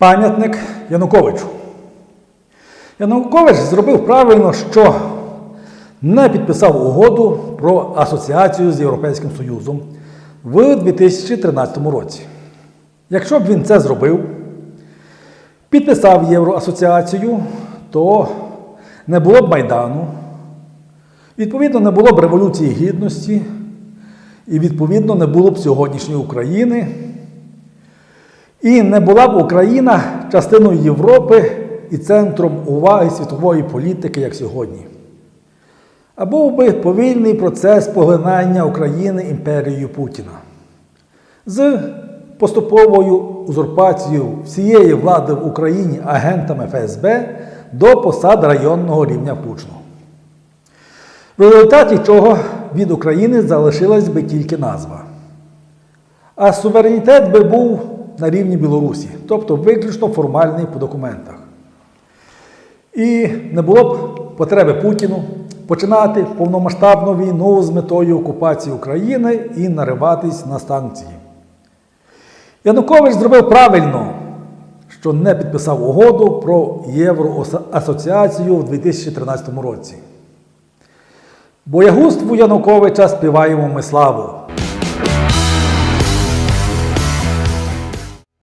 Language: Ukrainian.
Пам'ятник Януковичу. Янукович зробив правильно, що не підписав угоду про асоціацію з Європейським Союзом в 2013 році. Якщо б він це зробив, підписав Євроасоціацію, то не було б Майдану, відповідно, не було б Революції Гідності, і відповідно не було б сьогоднішньої України. І не була б Україна частиною Європи і центром уваги світової політики, як сьогодні. А був би повільний процес поглинання України імперією Путіна з поступовою узурпацією всієї влади в Україні агентами ФСБ до посад районного рівня включно. В результаті чого від України залишилась би тільки назва. А суверенітет би був на рівні Білорусі, тобто виключно формальний по документах. І не було б потреби Путіну починати повномасштабну війну з метою окупації України і нариватись на санкції. Янукович зробив правильно, що не підписав угоду про Євроасоціацію в 2013 році. Боягузтву Януковича співаємо ми славу.